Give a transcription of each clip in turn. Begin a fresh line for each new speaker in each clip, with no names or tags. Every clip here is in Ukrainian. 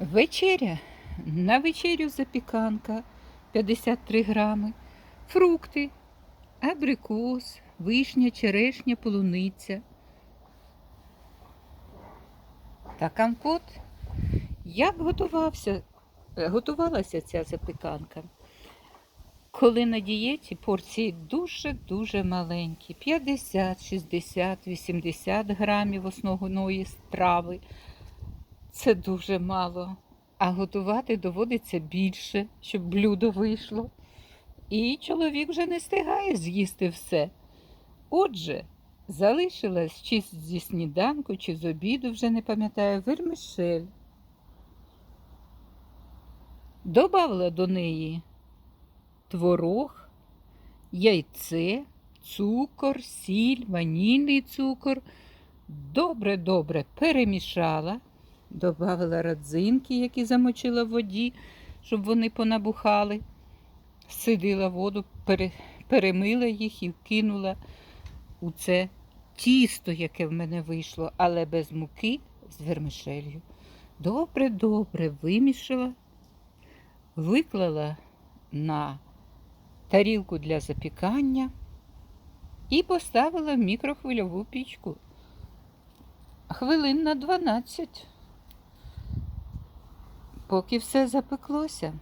Вечеря. На вечерю запіканка 53 грами, фрукти, абрикос, вишня, черешня, полуниця. Та компот. Як готувався, готувалася ця запіканка? Коли на дієті порції дуже-дуже маленькі, 50, 60, 80 грамів основної страви. Це дуже мало. А готувати доводиться більше, щоб блюдо вийшло. І чоловік вже не встигає з'їсти все. Отже, залишилась чи зі сніданку, чи з обіду, вже не пам'ятаю, вермишель. Добавила до неї творог, яйце, цукор, сіль, ванільний цукор. Добре-добре перемішала, додавила родзинки, які замочила в воді, щоб вони понабухали. Сидила воду, пере, перемила їх і вкинула у це тісто, яке в мене вийшло, але без муки з вермишелью. Добре-добре вимішала, виклала на тарілку для запікання і поставила в мікрохвильову пічку. Хвилин на 12, поки все запеклося.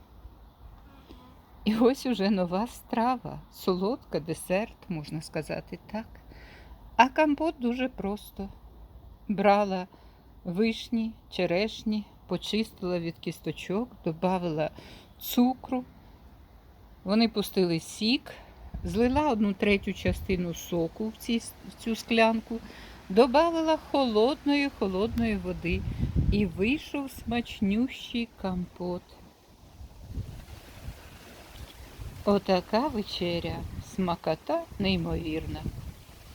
І ось уже нова страва, солодка, десерт, можна сказати так. А компот дуже просто. Брала вишні, черешні, почистила від кісточок, додавила цукру. Вони пустили сік, злила одну третю частину соку в, ці, в цю склянку, додавила холодної холодної води і вийшов смачнющий компот. Отака вечеря, смакота неймовірна.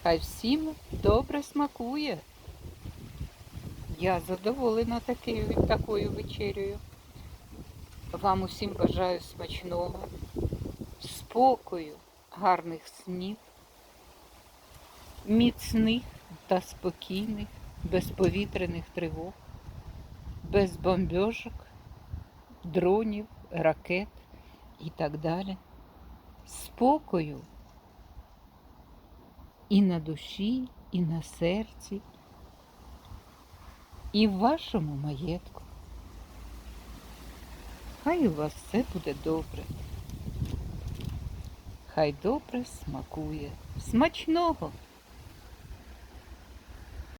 Хай всім добре смакує. Я задоволена такою, такою вечерею. Вам усім бажаю смачного, спокою, гарних снів, міцних та спокійних, безповітряних тривог, без бомбьожок, дронів, ракет і так далі. Спокою і на душі, і на серці, і в вашому маєтку. Хай у вас все буде добре. Хай добре смакує. Смачного!